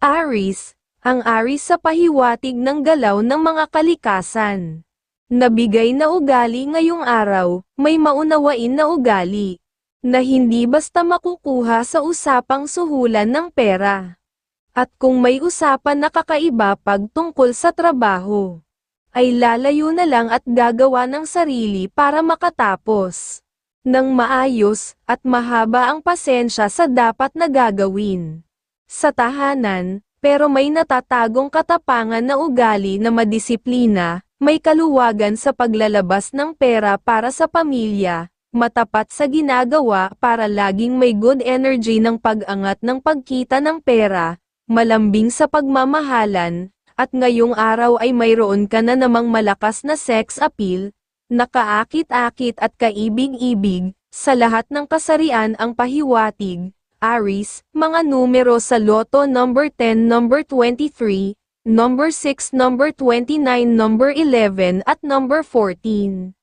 Aris, ang Aris sa pahiwatig ng galaw ng mga kalikasan. Nabigay na ugali ngayong araw, may maunawain na ugali. Na hindi basta makukuha sa usapang suhulan ng pera. At kung may usapan na kakaiba pag tungkol sa trabaho, ay lalayo na lang at gagawa ng sarili para makatapos. Nang maayos, at mahaba ang pasensya sa dapat na gagawin. Sa tahanan, pero may natatagong katapangan na ugali na madisiplina, may kaluwagan sa paglalabas ng pera para sa pamilya, matapat sa ginagawa para laging may good energy ng pag-angat ng pagkita ng pera, malambing sa pagmamahalan, at ngayong araw ay mayroon ka na namang malakas na sex appeal, nakaakit-akit at kaibig-ibig, sa lahat ng kasarian ang pahiwatig, Aris, mga numero sa Lotto number 10, number 23, number 6, number 29, number 11 at number 14.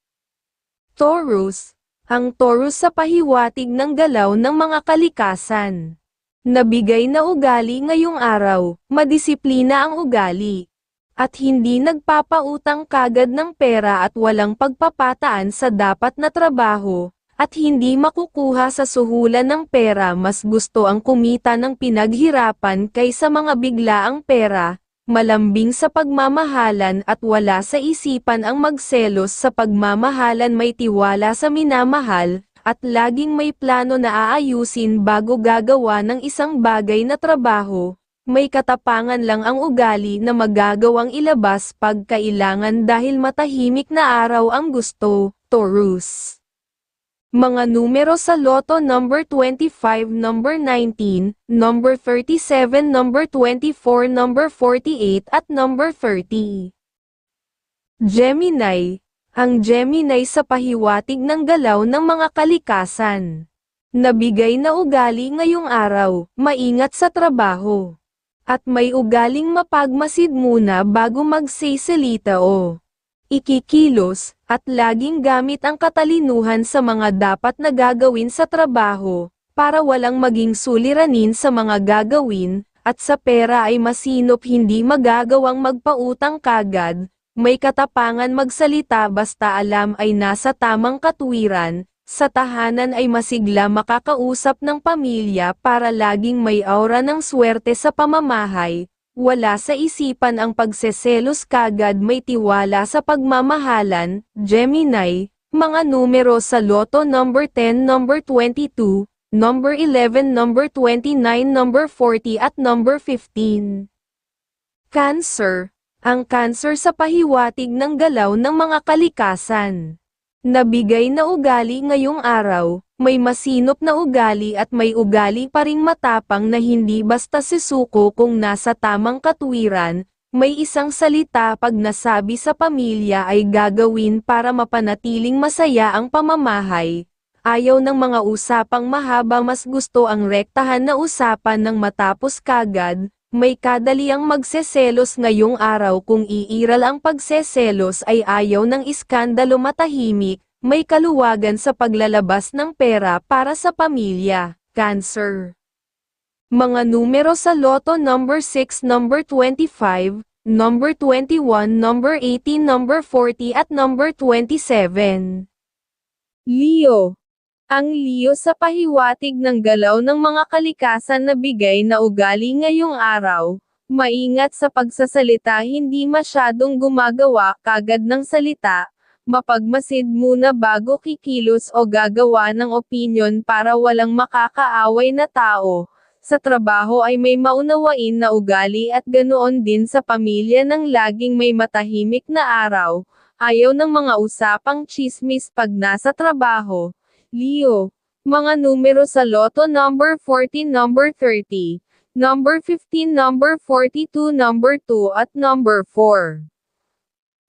Taurus, ang Taurus sa pahiwatig ng galaw ng mga kalikasan. Nabigay na ugali ngayong araw, madisiplina ang ugali. At hindi nagpapautang kagad ng pera at walang pagpapataan sa dapat na trabaho, at hindi makukuha sa suhulan ng pera mas gusto ang kumita ng pinaghirapan kaysa mga biglaang pera, malambing sa pagmamahalan at wala sa isipan ang magselos sa pagmamahalan. May tiwala sa minamahal, at laging may plano na aayusin bago gagawa ng isang bagay na trabaho, may katapangan lang ang ugali na magagawang ilabas pag kailangan dahil matahimik na araw ang gusto, Taurus. Mga numero sa Lotto number 25, number 19, number 37, number 24, number 48 at number 30. Gemini, ang Gemini sa pahiwatig ng galaw ng mga kalikasan. Nabigay na ugali ngayong araw, maingat sa trabaho. At may ugaling mapagmasid muna bago magsisalita o ikikilos, at laging gamit ang katalinuhan sa mga dapat na gagawin sa trabaho, para walang maging suliranin sa mga gagawin, at sa pera ay masinop hindi magagawang magpautang kagad, may katapangan magsalita basta alam ay nasa tamang katwiran, sa tahanan ay masigla makakausap ng pamilya para laging may aura ng swerte sa pamamahay, wala sa isipan ang pagseselos kagad may tiwala sa pagmamahalan, Gemini, mga numero sa Lotto number 10, number 22, number 11, number 29, number 40 at number 15. Cancer, ang cancer sa pahiwatig ng galaw ng mga kalikasan. Nabigay na ugali ngayong araw, may masinop na ugali at may ugali pa ring matapang na hindi basta sisuko kung nasa tamang katwiran, may isang salita pag nasabi sa pamilya ay gagawin para mapanatiling masaya ang pamamahay. Ayaw ng mga usapang mahaba mas gusto ang rektahan na usapan ng matapos kagad, may kadaliang magseselos ngayong araw kung iiral ang pagseselos ay ayaw ng iskandalo matahimik, may kaluwagan sa paglalabas ng pera para sa pamilya, Cancer. Mga numero sa Lotto number 6, number 25, number 21, number 18, number 40 at number 27. Leo ang Leo sa pahiwatig ng galaw ng mga kalikasan na bigay na ugali ngayong araw, maingat sa pagsasalita hindi masyadong gumagawa kagad ng salita, mapagmasid muna bago kikilos o gagawa ng opinyon para walang makakaaway na tao. Sa trabaho ay may maunawain na ugali at ganoon din sa pamilya ng laging may matahimik na araw, ayaw ng mga usapang chismis pag nasa trabaho. Leo. Mga numero sa Lotto number 14, number 30, number 15, number 42, number 2 at number 4.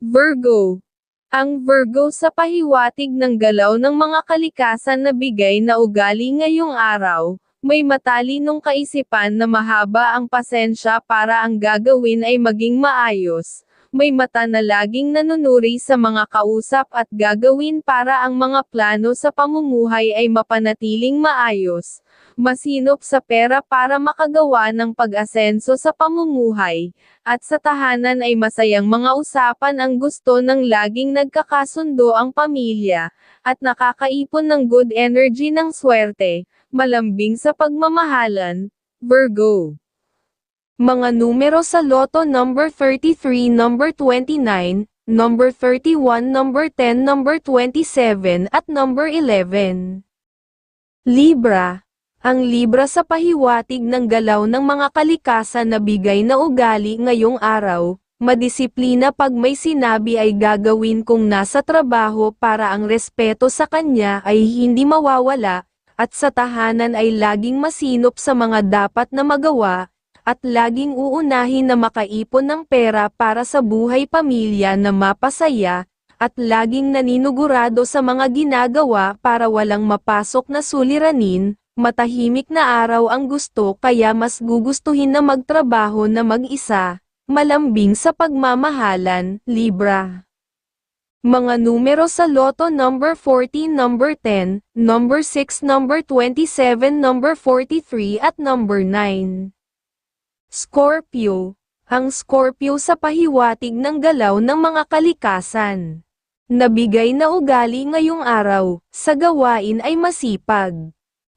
Virgo. Ang Virgo sa pahiwatig ng galaw ng mga kalikasan na bigay na ugali ngayong araw, may matalinong kaisipan na mahaba ang pasensya para ang gagawin ay maging maayos, may mata na laging nanunuri sa mga kausap at gagawin para ang mga plano sa pamumuhay ay mapanatiling maayos, masinop sa pera para makagawa ng pag-asenso sa pamumuhay, at sa tahanan ay masayang mga usapan ang gusto ng laging nagkakasundo ang pamilya, at nakakaipon ng good energy ng swerte, malambing sa pagmamahalan, Virgo. Mga numero sa Lotto number 33, number 29, number 31, number 10, number 27 at number 11. Libra. Ang Libra sa pahiwatig ng galaw ng mga kalikasan na bigay na ugali ngayong araw, madisiplina pag may sinabi ay gagawin kung nasa trabaho para ang respeto sa kanya ay hindi mawawala, at sa tahanan ay laging masinop sa mga dapat na magawa, at laging uunahin na makaipon ng pera para sa buhay pamilya na mapasaya, at laging naninugurado sa mga ginagawa para walang mapasok na suliranin, matahimik na araw ang gusto kaya mas gugustuhin na magtrabaho na mag-isa, malambing sa pagmamahalan, Libra. Mga numero sa Lotto number 14, number 10, number 6, number 27, number 43 at number 9. Scorpio. Ang Scorpio sa pahiwatig ng galaw ng mga kalikasan. Nabigay na ugali ngayong araw, sa gawain ay masipag.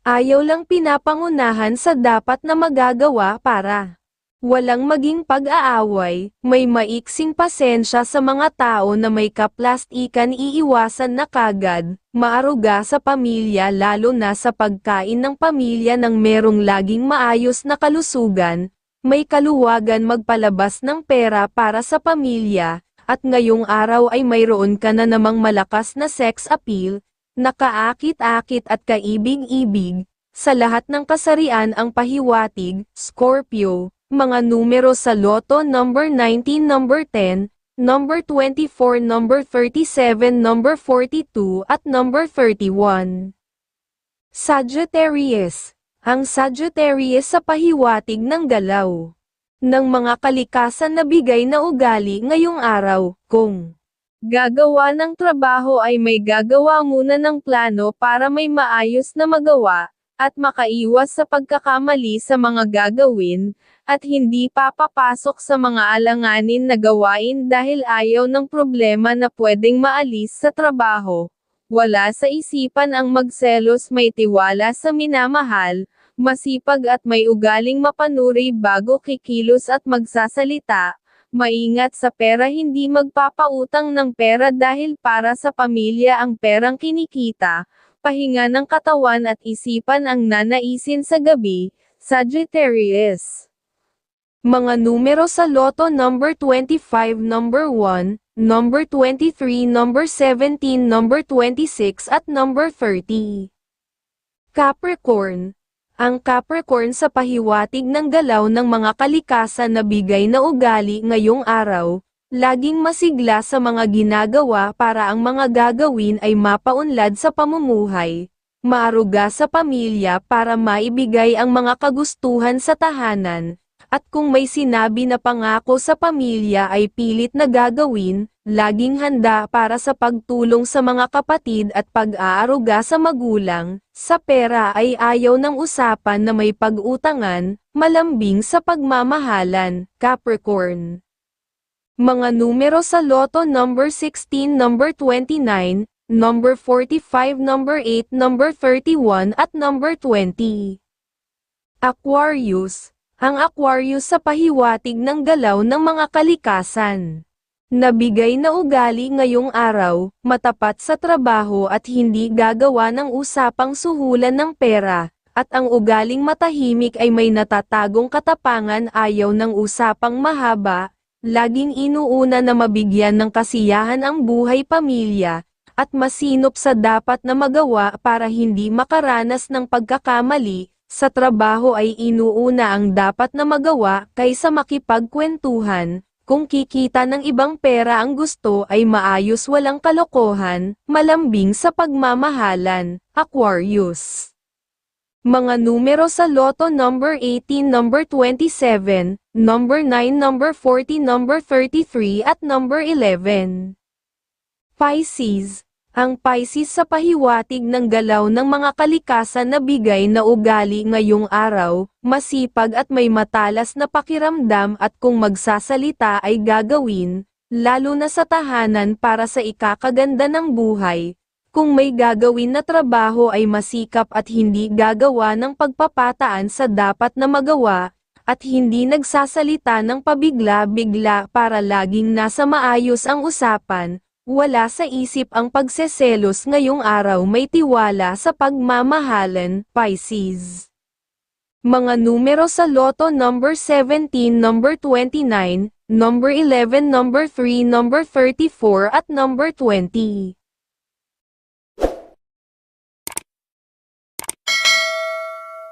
Ayaw lang pinapangunahan sa dapat na magagawa para walang maging pag-aaway, may maiksing pasensya sa mga tao na may kaplastikan iiwasan na kagad, maaruga sa pamilya lalo na sa pagkain ng pamilya ng merong laging maayos na kalusugan, may kaluwagan magpalabas ng pera para sa pamilya, at ngayong araw ay mayroon ka na namang malakas na sex appeal, nakaakit-akit at kaibig-ibig, sa lahat ng kasarian ang pahiwatig, Scorpio, mga numero sa Lotto number 19, number 10, number 24, number 37, number 42 at number 31. Sagittarius ang Sagittarius sa pahiwatig ng galaw ng mga kalikasan na bigay na ugali ngayong araw, kung gagawa ng trabaho ay may gagawa muna ng plano para may maayos na magawa, at makaiwas sa pagkakamali sa mga gagawin, at hindi papapasok sa mga alanganin na gawain dahil ayaw ng problema na pwedeng maalis sa trabaho. Wala sa isipan ang magselos may tiwala sa minamahal, masipag at may ugaling mapanuri bago kikilos at magsasalita, maingat sa pera hindi magpapautang ng pera dahil para sa pamilya ang perang kinikita, pahinga ng katawan at isipan ang nanaisin sa gabi, Sagittarius. Mga numero sa Lotto number 25, number 1, number 23, number 17, number 26 at number 30. Capricorn. Ang Capricorn sa pahiwatig ng galaw ng mga kalikasan na bigay na ugali ngayong araw, laging masigla sa mga ginagawa para ang mga gagawin ay mapaunlad sa pamumuhay, maaruga sa pamilya para maibigay ang mga kagustuhan sa tahanan, at kung may sinabi na pangako sa pamilya ay pilit na gagawin, laging handa para sa pagtulong sa mga kapatid at pag-aaruga sa magulang, sa pera ay ayaw ng usapan na may pag-utangan, malambing sa pagmamahalan, Capricorn. Mga numero sa Lotto number 16, number 29, number 45, number 8, number 31 at number 20. Aquarius, ang Aquarius sa pahiwatig ng galaw ng mga kalikasan. Nabigay na ugali ngayong araw, matapat sa trabaho at hindi gagawa ng usapang suhulan ng pera, at ang ugaling matahimik ay may natatagong katapangan ayaw ng usapang mahaba, laging inuuna na mabigyan ng kasiyahan ang buhay pamilya, at masinop sa dapat na magawa para hindi makaranas ng pagkakamali, sa trabaho ay inuuna ang dapat na magawa kaysa makipagkwentuhan, kung kikita ng ibang pera ang gusto ay maayos walang kalokohan, malambing sa pagmamahalan, Aquarius. Mga numero sa loto number 18, number 27, number 9, number 40, number 33 at number 11. Pisces Ang Pisces sa pahiwatig ng galaw ng mga kalikasan na bigay na ugali ngayong araw, masipag at may matalas na pakiramdam at kung magsasalita ay gagawin, lalo na sa tahanan para sa ikakaganda ng buhay, kung may gagawin na trabaho ay masikap at hindi gagawa ng pagpapataan sa dapat na magawa, at hindi nagsasalita ng pabigla-bigla para laging nasa maayos ang usapan, wala sa isip ang pagseselos ngayong araw may tiwala sa pagmamahalan, Pisces. Mga numero sa loto number 17, number 29, number 11, number 3, number 34 at number 20.